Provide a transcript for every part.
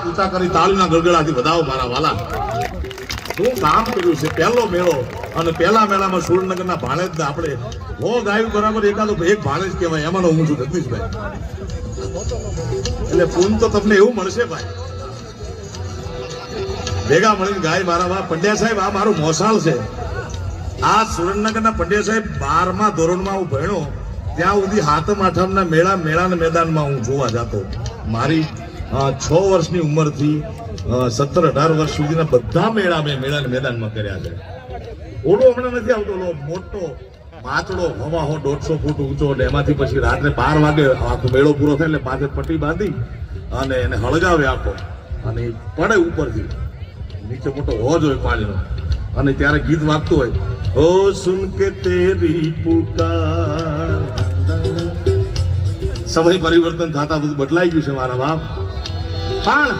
ઊંચા કરી તાળીના ગળગડાથી વધાવો મારા વાલા. શું કામ કર્યું છે? પહેલો મેળો અને પહેલા મેળામાં સુરનગરના ભાણેજ આપણે હો ગાયું બરાબર એકાદો એક ભાણેજ કહેવાય એમાં હું છું જગદીશભાઈ. એટલે પૂન તો તમને એવું મળશે ભાઈ. ભેગા મળીને ગાય મારા વા પંડ્યા સાહેબ, આ મારું મોસાળ છે. આ સુરેન્દ્રનગરના પંડ્યા સાહેબ બારમા ધોરણમાં હું ભણ્યો, ત્યાં સુધી હાથમ આઠમના મેળા, મેળાના મેદાનમાં હું જોવા જતો. મારી છ વર્ષની ઉંમરથી સત્તર અઢાર વર્ષ સુધીના બધા મેળા મેં મેળાને મેદાનમાં કર્યા છે. ઓલો હમણાં નથી આવતો, ઓલો મોટો પાતળો હવા હો દોઢસો ફૂટ ઊંચો એટલે એમાંથી પછી રાત્રે બાર વાગે આખો મેળો પૂરો થાય એટલે માથે પટ્ટી બાંધી અને એને હળગાવે આખો અને પડે ઉપરથી. નીચે મોટો હોજ હોય પાણીનો. અને ત્યારે ગીત વાગતું હોય ઓ સુન કે તેરી પુકાર. સમય પરિવર્તન થતા બધું બદલાઈ ગયું છે મારા બાપ. પણ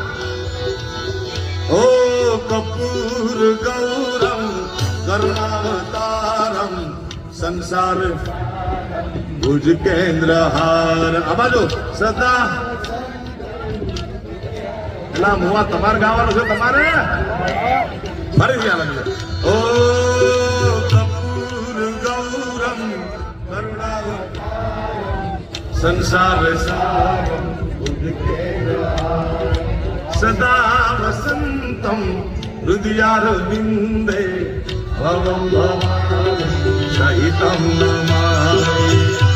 ઓ કપૂર ગૌરમ કરુણાવતારમ સંસાર ભુજ કેન્દ્ર હાર. આ બાજુ સદા એટલા મુવા તમારે ગાવાનું છે, તમારે? ફરી ગયા ઓ કપૂર ગૌરમ કરુણાવતારમ સંસાર સારમ ભુજ सदा वसन्तं हृदयारविन्दे भवं भवामि सहितं नमामि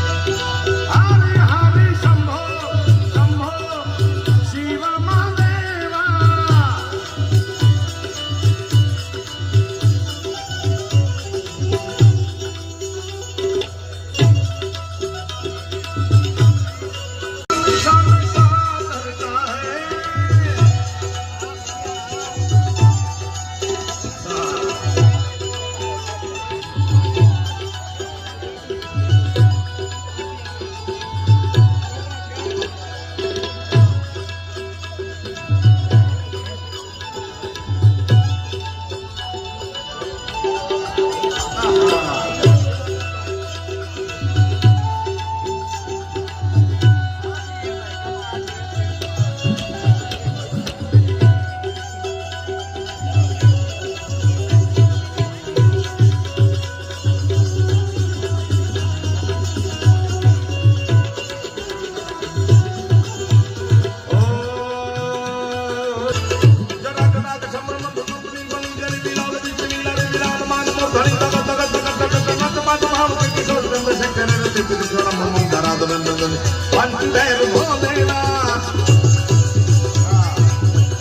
குடித்து சிரமமும் தராதவென்றது பண்டேர் போதேனா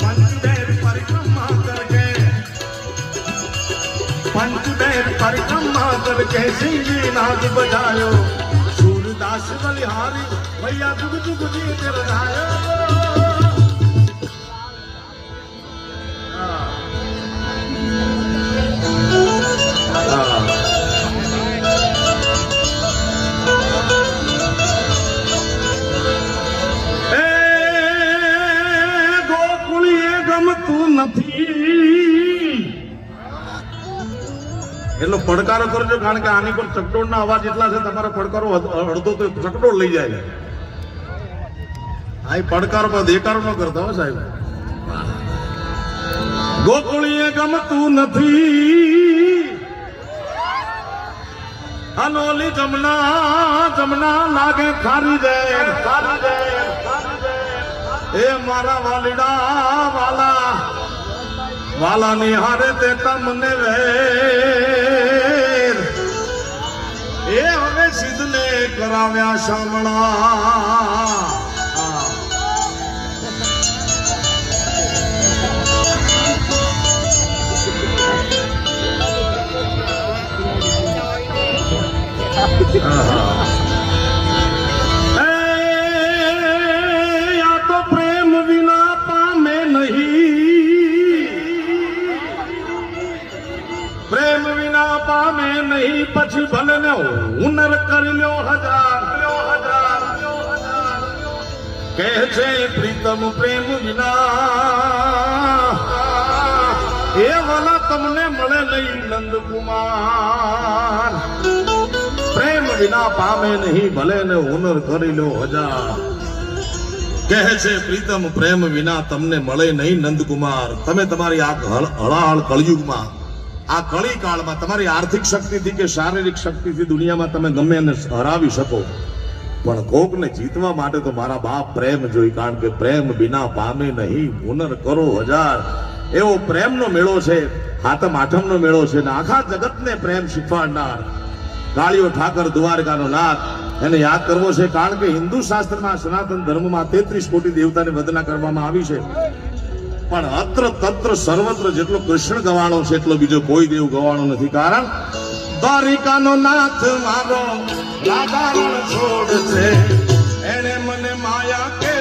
பண்டேர் பரிக்ரமா கருக்கே பண்டேர் பரிக்ரமா கருக்கே சிங்கி நாது பஜாயோ. सूरदास बलिहारी भैया दुग दुग जी तेरा એટલો પડકારો કરજો કારણ કે આની પર ચકડોળના અવાજ એટલા છે, તમારો પડકારો અડ- અડધો તો ચકડોળ લઈ જાય આ પડકારો પર દેકારો ન કરતા હો સાહેબ. ગોકુળીએ ગમતું નથી. અનોલી જમના જમના લાગે ખારી જાય ખારી જાય. એ મારા વાલીડા વાલા વાલાની હારે તે તમને વેર. એ હવે સિદ્ધને કરાવ્યા શામળા. એ, પામે નહીં, પછી ભલે ને હુનર કરી લ્યો હજાર. લ્યો લ્યો. કહે છે, પ્રીતમ પ્રેમ વિના એ વાલા તમને મળે નહીં, નંદકુમાર. પ્રેમ વિના પામે નહીં ભલે ને હુનર કરી લો હજાર. કહે છે, પ્રીતમ પ્રેમ વિના તમને મળે નહીં, નંદકુમાર. તમે તમારી આ હળ- હળાહળ કળયુગમાં આ કળી કાળમાં તમારી આર્થિક શક્તિથી કે શારીરિક શક્તિથી દુનિયામાં તમે ગમે એને હરાવી શકો. પણ કોકને જીતવા માટે તો મારા બાપ પ્રેમ જોઈ, કારણ કે પ્રેમ બિના પામે નહીં. હુનર કરો હજાર. એવો પ્રેમનો મેળો છે, હાથમ આઠમનો મેળો છે, ને આખા જગતને પ્રેમ શીખવાડનાર. કાળીઓ ઠાકર દ્વારકાનો નાથ. એને યાદ કરવો છે, કારણ કે હિન્દુ શાસ્ત્રમાં સનાતન ધર્મમાં તેત્રીસ કોટી દેવતાની વંદના કરવામાં આવી છે. પણ અત્ર તત્ર સર્વત્ર જેટલો કૃષ્ણ ગવાણો છે, એટલો બીજો કોઈ દેવ ગવાણો નથી. કારણ દ્વારિકાનો નાથ મારો રાધારણ છોડ છે એને મને માયા કેવી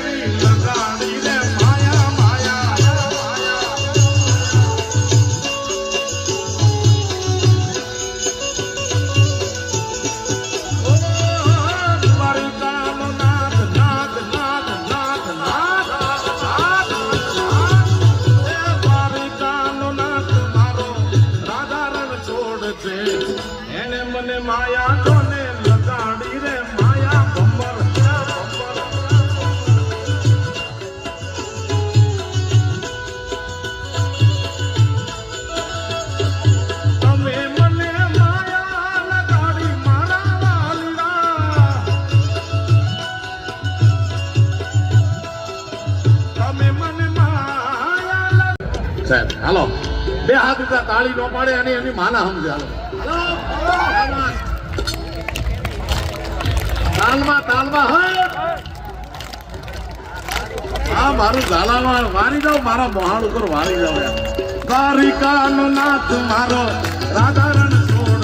બે હાથ તાળી નો પાડે અને એની માના સમજે હાલો હાલો તાલમાં તાલમાં, હે. હા મારું ઝાલામાં વારી જાવ મારા મોહાણ ઉપર વારી જાવ. દ્વારિકાનો નાથ મારો રાધારણ છોડ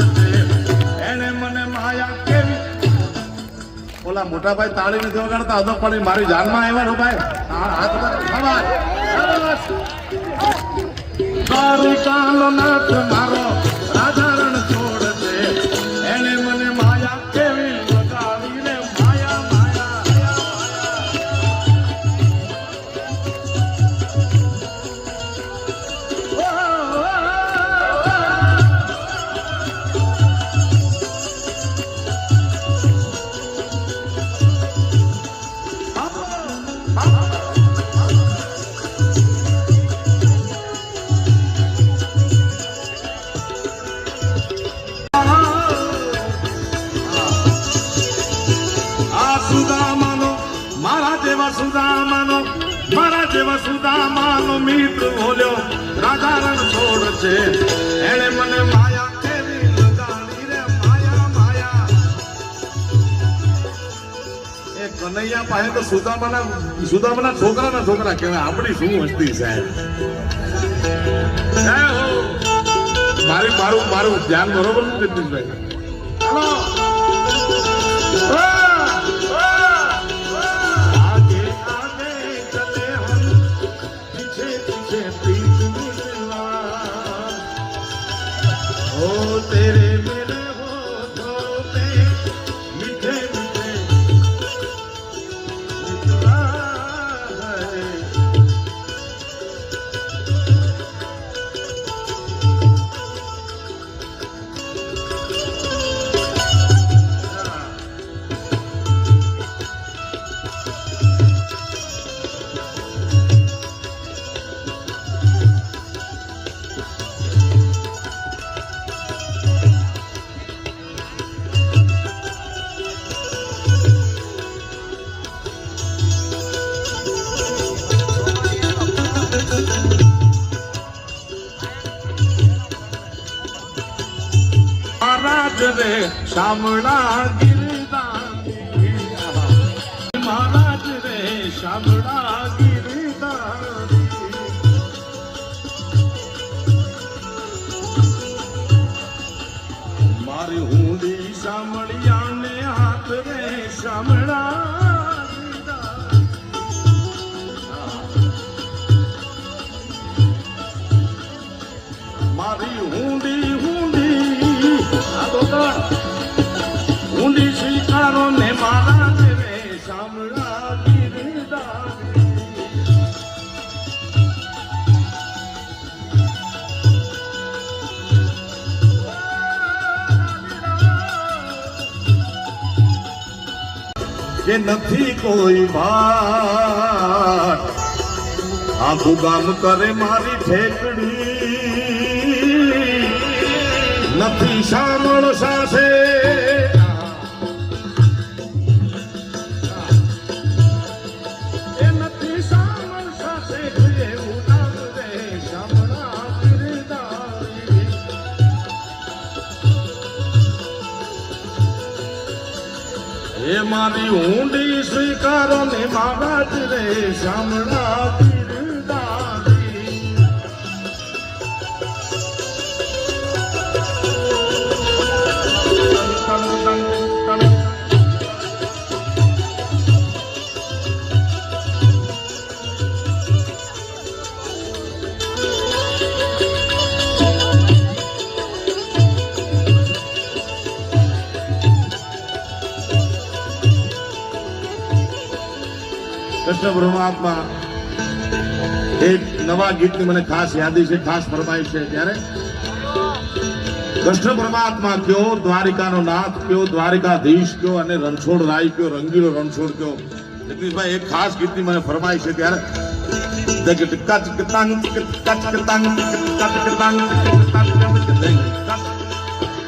એને મને માયા કેવી? ઓલા મોટા ભાઈ તાળી નથી વગાડતા, અધો પડી મારી જાનમાં આવ્યા ભાઈ. હાથ ઉપર. શાબાશ, ચાલો નાથ મારો રાધારણ છોડ. પાસે તો સુદામાના સુદામાના છોકરાના છોકરા કહેવાય. આપણી શું વસ્તી સાહેબ મારી મારું મારું ધ્યાન બરોબર છે જગદીશભાઈ હલો. શામળા કે નથી કોઈ ભાટ આખું ગામ કરે મારી ઠેકડી. નથી સામળ સાથે એ મારી ઊંડી સ્વીકારો ને મહારાજ રે શામળા કૃષ્ણ પરમાત્મા એક નવા ગીતની મને ખાસ યાદી છે, ખાસ ફરમાય છે ત્યારે. કૃષ્ણ પરમાત્મા કયો, દ્વારિકાનો નાથ કયો, દ્વારિકાધીશ કયો અને રણછોડ રાય કયો, રંગીલો રણછોડ કયો. જગદીશભાઈ એક ખાસ ગીતની મને ફરમાઈશ છે ત્યારે.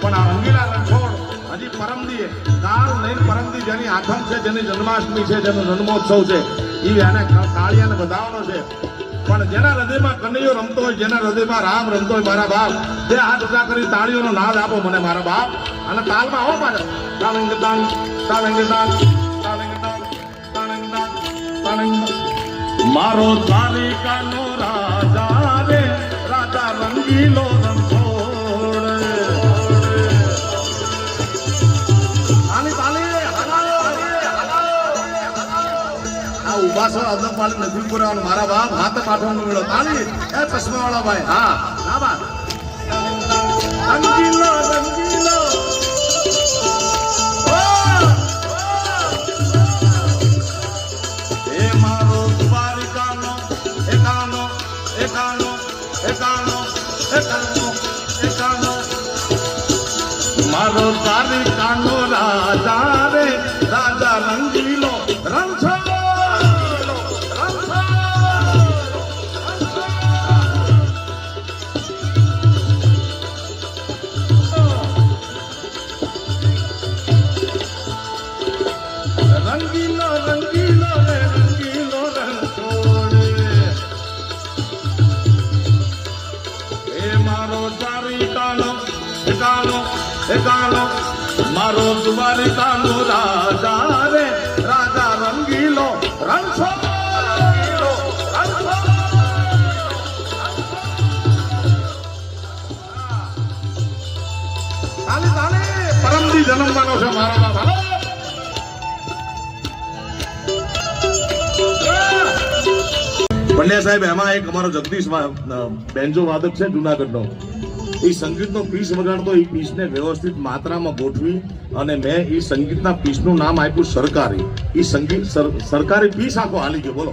પણ આ રંગીલા રણછોડ હજી પરમદીએ કાળ નહીં પરમદી જેની આઠમ છે, જેની જન્માષ્ટમી છે, જેનો જન્મોત્સવ છે. એને કાળિયાને બતાવવાનો છે. પણ જેના હૃદયમાં કનૈયો રમતો હોય, જેના હૃદયમાં રામ રમતો હોય, મારા બાપ તે હાથ ઊંચા કરી તાળીઓનો નાદ આપો મને, મારા બાપ. અને તાલમાં આવો મારે તાલંગ તાંગ તાલંગ તાંગ તાળંગ મારો તારીકાનો રાજા રે, રાજા રંગીલો રણછોડ આ ઊભા છો અદબ પાલી નથી પુરાવાનું. મારા બાપ હાથ પાઠવાનો મેળો પાણી એ ચશ્મા વાળા ભાઈ. હા. ના બા રંગીલો રંગીલો. પરમદી જન્મવાનો છે મારો બાપ પંડ્યા સાહેબ એમાં એક અમારો જગદીશ બેન્જો વાદક છે જુનાગઢનો. એ સંગીતનો પીસ વગાડતો એ પીસને વ્યવસ્થિત માત્રામાં ગોઠવી અને મેં એ સંગીતના પીસનું નામ આપ્યું સરકારી. એ સંગીત સરકારી પીસ આખો હાલી ગયો બોલો.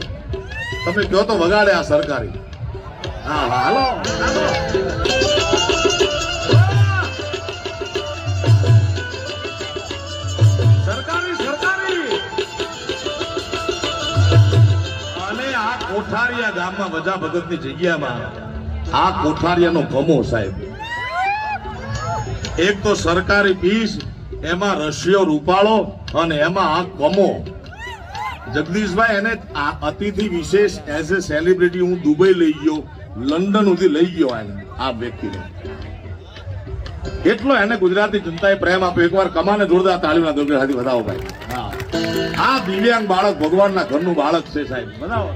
તમે કહો તો વગાડે આ સરકારી. હા, હાલો. કોઠારિયા ગામમાં વજા ભગતની જગ્યામાં આ કોઠારિયાનો ભમો સાહેબ. એક તો સરકારી ફીસ એમાં રશિયો રૂપાળો અને એમાં આ કમો. જગદીશભાઈ, એને આ અતિથિ વિશેષ એઝ એ સેલિબ્રિટી હું દુબઈ લઈ ગયો, લંડન સુધી લઈ ગયો એને આ વ્યક્તિને. એટલો એને ગુજરાતી જનતાએ પ્રેમ આપ્યો. એકવાર કમાને જોરદાર તાળીના સાથે બતાવો ભાઈ. આ દિવ્યાંગ બાળક ભગવાનના ઘરનું બાળક છે સાહેબ. બનાવો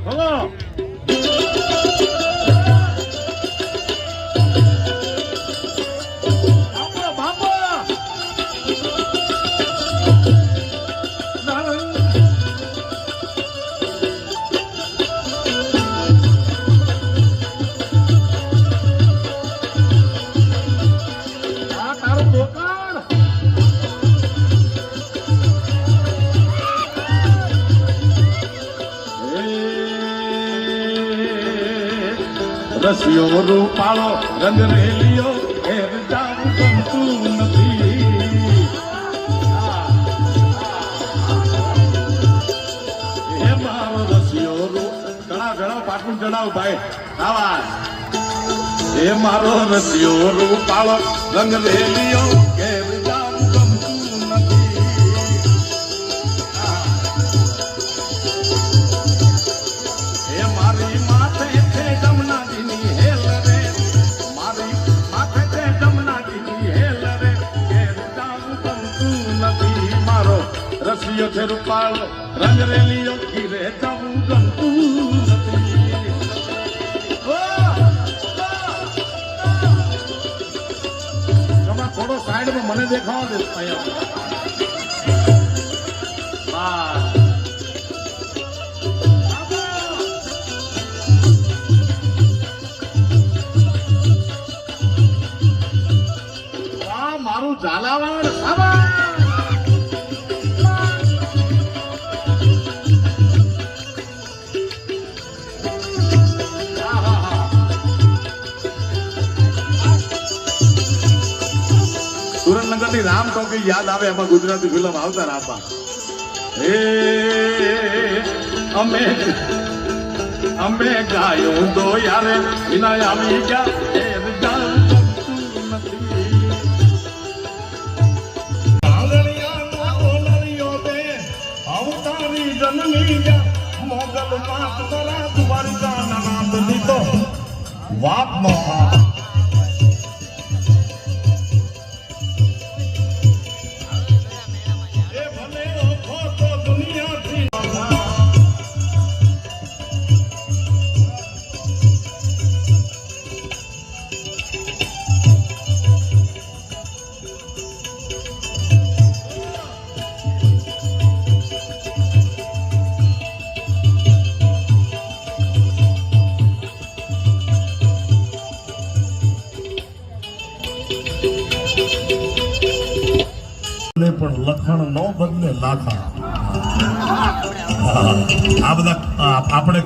ગંગરેલીઓ એ વિચારું ગમતું નથી. એ મારો રસિયો ઘણા ઘણા પાટલું જણાવ ભાઈ. આવા એ મારો રસિયો રૂપાળો ગંગરેલીઓ કે વિચાર રૂપાળો રંગ રેલિયો ઘીરે જાવું ગમતું તમે થોડો સાઈડમાં મને દેખાવા દે, અહીંયા. મારું ઝાલાવાડ સાબા સુરેન્દ્રનગરની રામ ટોકી યાદ આવે, એમાં ગુજરાતી ફિલ્મ આવતા રાપા હે, અમે અમે ગાયું તો યારે, વિના આવી ગયા મોગલ માત તરા દ્વારિકા નાથ દીધો વાત આ બધા આપણે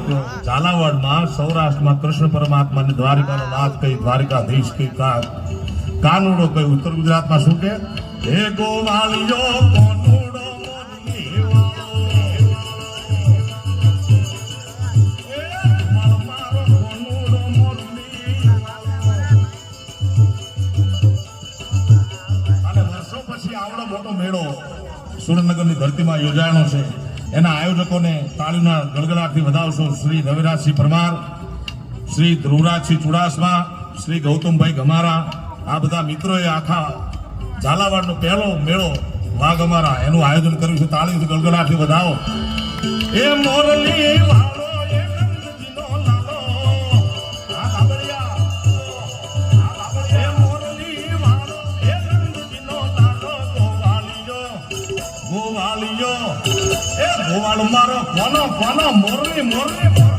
ઝાલાવાડમાં સૌરાષ્ટ્રમાં કૃષ્ણ પરમાત્માને દ્વારિકાનો નાથ કઈ દ્વારિકાધીશ કઈ કાનુડો કઈ ઉત્તર ગુજરાતમાં શું કે? હે ગોવાળિયો કોનુડો મોટો મેળો. સુરેન્દ્રનગરની ધરતીમાં યોજાયેલો છે. એના આયોજકોને તાળીના ગળગડાટથી વધાવશો શ્રી રવિરાજસિંહ પરમાર, શ્રી ધ્રુવરાજસિંહ ચુડાસમા, શ્રી ગૌતમભાઈ ગમારા. આ બધા મિત્રોએ આખા ઝાલાવાડનો પહેલો મેળો વાઘ અમારા એનું આયોજન કર્યું છે. તાળીથી ગળગડાટથી વધાવો. એ મોરલી મારો કોનો મોરલી મોરલી મોરલી.